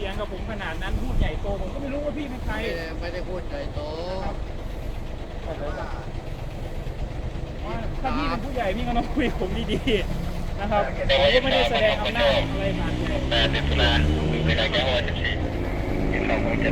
เสียงกับผมขนาดนั้นพูดใหญ่โตผมก็ไม่รู้ว่าพี่เป็นใครไม่ได้พูดใหญ่โตถ้าพี่เป็นผู้ใหญ่พี่ก็มาคุยกับผมดีๆนะครับผมก็ไม่ได้แสดงอำนาจอะไรมาแต่เป็นเวลาไม่ได้แค่วจะเป็นเราคงจะ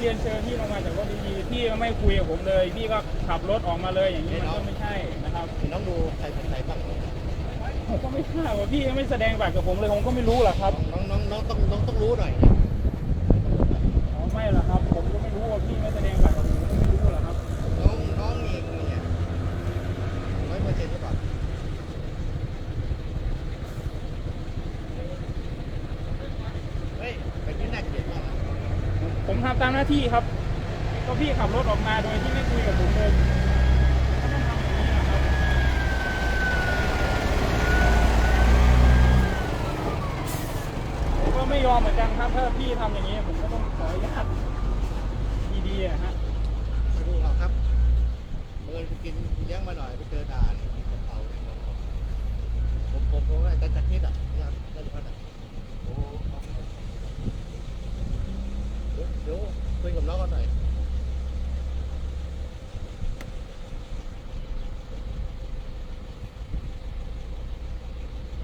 เรียนเชิญพี่ลงมาจากรถดีๆพี่ก็ไม่คุยกับผมเลย พี่ก็ขับรถออกมาเลยอย่างนี้มันก็ไม่ใช่นะครับน้องดูใครเป็นใครบ้างผมก็ไม่ทราบว่าพี่ยังไม่แสดงบัตรกับผมเลยผมก็ไม่รู้หรอกครับน้องน้องน้องต้องน้องต้องรู้หน่อย อ๋อไม่หรอกครับ ผมก็ไม่รู้ว่าพี่ไม่แสดงบัตรกับผมผมก็ไม่รู้หรอกครับ น้องน้องนี่เนี่ยร้อยเปอร์เซ็นต์หรือเปล่าเฮ้ยแบบนี้น่าเกลียดมากนะ ผม ทำตามหน้าที่ครับ ก็พี่ขับรถออกมาโดยที่ไม่คุยกับผมเลยก็ต้องทำอย่างนี้นะครับผมก็ไม่ยอมเหมือนกันครับ ถ้าพี่ทำอย่างนี้ผมก็ต้องขออนุญาตดีๆฮะ ไม่รู้หรอกครับเมื่อไปกินเลี้ยงมาหน่อยไปเจอด่านมีกระเป๋าผมผมผมว่าจะจะคิดอะยามจะพัดอะโอ้ เดี๋ยวเดี๋ยวคุยกับน้องกันหน่อย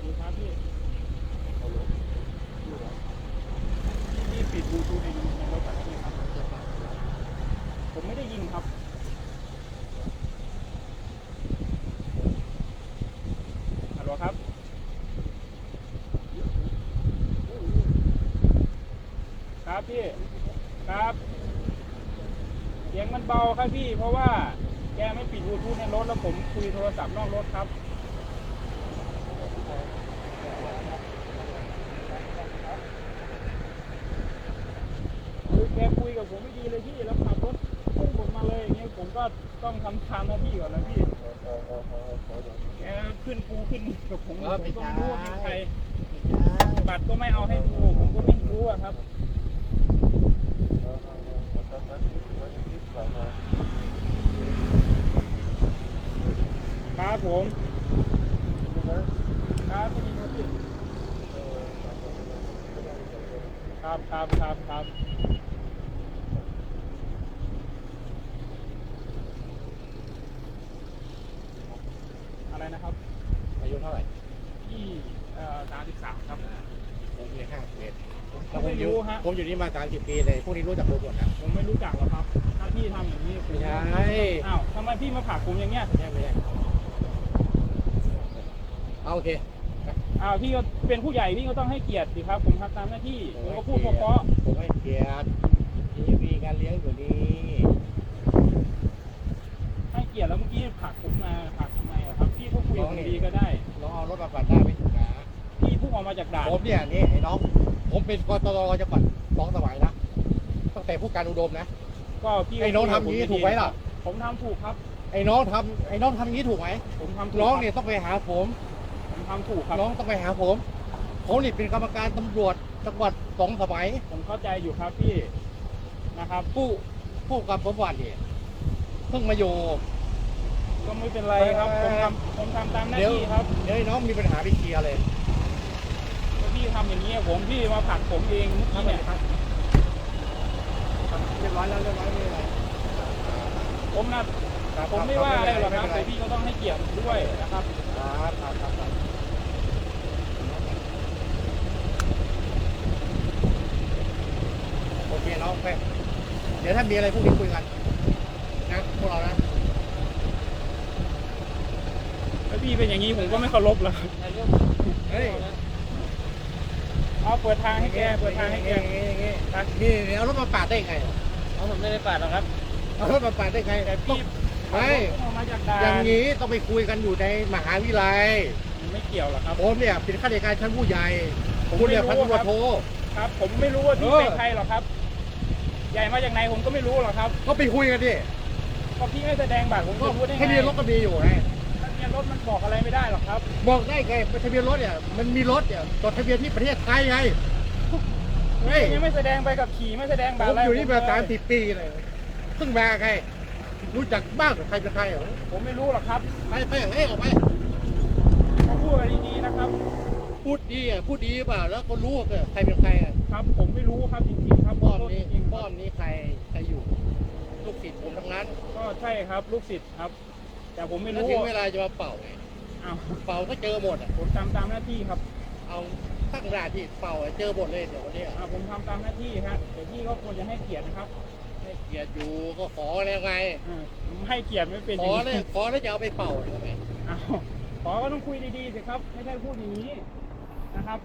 ดูครับพี่พี่ปิดบลูทูธในในรถแบบนี้ครับ ผมไม่ได้ยินครับ ฮัลโหลครับ ครับพี่ครับ เบาครับพี่ เพราะว่าแกไม่ปิดบลูทูธในรถแล้วผมคุยโทรศัพท์นอกรถครับ คือแกคุยกับผมไม่ดีเลยพี่แล้วขับรถพุ่งผมมาเลยอย่างเงี้ยผมก็ต้องทำตามหน้าที่ก่อนนะพี่แกขึ้นกูขึ้นกับผมผมก็ไม่รู้ว่าเป็นใครบัตรก็ไม่เอาให้ดูผมก็ไม่รู้อะครับ ครับผมครับพี่ครับพี่ครับครับครับครับอะไรนะครับ อายุเท่าไหร่ที่เอ่อสามสิบสามครับ ผมมีห้าสิบเอ็ดผมไม่รู้ฮะผมอยู่นี่มาสามสิบปีเลยพวกนี้รู้จักผมหมดนะผมไม่รู้จักหรอกครับถ้า พี่ทำอย่างนี้ผมไม่ใช่อ้าวทำไมพี่มาผลักผมอย่างเงี้ยไม่ใช่ไม่ใช่เอาโอเคอ้าวพี่ก็เป็นผู้ใหญ่พี่ก็ต้องให้เกียรติสิครับ ผมทำตามหน้าที่ผมก็พูดเพราะผมให้เกียรตินี่มีการเลี้ยงอยู่นี่ๆให้เกียรติแล้วเมื่อกี้ผลักผมมาผลักทำไมอะครับ พี่ก็คุยกับผมดีก็ได้ลองเอารถมาปัดหน้าไปถูกนะพี่พุ่งออกมาจากด่านผมเนี่ยนี่ไอ้น้อง ผมเป็นกตรจังหวัดสองสมัยนะตั้งแต่ผู้การอุดมนะ ก็พี่ไอ้น้องทำอย่างนี้ถูกไหมล่ะ ผมทำถูกครับ ไอ้น้องทำไอ้น้องทำอย่างนี้ถูกไหมผมทำถูกน้องครับเนี่ยต้องไปหาผมผมทำถูกครับน้องต้องไปหาผมผมนี่เป็นกรรมการตำรวจจังหวัดสองสมัยผมเข้าใจอยู่ครับพี่นะครับ ผู้ผู้กับผมวันเนี่ยเพิ่งมาอยู่ ก็ไม่เป็นไรครับ ผมทำผมทำตามหน้าเดี๋ยวที่ครับเดี๋ยวไอ้น้องมีปัญหาไปเคลียร์เลยก็พี่ทำอย่างนี้ยผมพี่มาผลักผมเองเมื่อกี้เนี่ยเรียบร้อยแล้วเรียบร้อยไม่เป็นไรผมนะผมไม่ว่าอะไรหรอกครับแต่พี่ก็ต้องให้เกียรติผมด้วยนะครับครับครับครับครับโอเคน้องไปเดี๋ยวถ้ามีอะไรพวกนี้คุยกันนะพวกเรานะถ้าพี่เป็นอย่างนี้ผมก็ไม่เคารพแล้วครับเฮ้ยเอาเปิดทางให้แกเปิดทางให้แกอย่างงี้อย่างงี้นี่เอารถมาปาดได้ไง เอาผมไม่ได้ปาดหรอกครับเอารถมาปาดได้ไงแต่ต้อพี่งไม่ออกมาจากด่าอย่างนนี้ต้องไปคุยกันอยู่ในมหาวิทยาลัยไม่เกี่ยวหรอกครับ ผมเนี่ยเป็นข้าราชการชั้นผู้ใหญ่ผมคุณเนี่ยไม่พันรู้ตำรวจครับ โท ครับ ผมไม่รู้ว่าพี่เออ เป็นใครหรอกครับ ใหญ่มาจากไหนผมก็ไม่รู้หรอกครับก็ไปคุยกันดิก็พี่ไม่แสดงบัตรผมก็จะรู้ได้ไงทะเบียนรถก็มีอยู่ไงทะเบียนรถมันบอกอะไรไม่ได้หรอกครับ บอกได้ไงทะเบียนรถเนี่ยมันมีรถเนี่ยจดทะเบียนที่ประเทศไทยไง เฮ้ยยังไม่แสดงไปกับขี่ไม่แสดงผบัตรมอะไรอยู่นี่มาผสามเลยสิบปีเลยเพิ่งมาไงรู้จักบ้างเหรอใครเป็นใครเหรอผมไม่รู้หรอกครับไปไปเฮ้ยออกไปเขาพูดกันดีๆนะครับ พูดดีอะพูดดีเปล่าแล้วก็รู้ว่าใครเป็นใครอะครับ ผมไม่รู้ครับจริงๆครับป้อมขโทษนี้จริงๆป้อมนี้ใครใครอยู่ลูกศิษย์ผมทั้งนั้นก็ใช่ครับลูกศิษย์ครับ แต่ผมไม่แล้วรู้ถึงเวลาจะมาเป่าไงอ้าวเป่าก็เจอหมดอะผมทำตามหน้าที่ครับ เอา ตั้งด่านที่เป่าอะเจอหมดเลยเดี๋ยววันนี้อะอ่าผมทำตามหน้าที่ครับแต่พี่ก็ควรจะให้เกียรตินะครับให้เกียรติอยู่ก็ขอแล้วไงอ่าให้เกียรติไม่เป็นขย่าองเลยนี้ขอแล้วจะเอาไปเป่าทำไม อ้าวขอก็ต้องคุยดีๆสิครับ ไม่ใช่พูดอย่างนี้นะครับ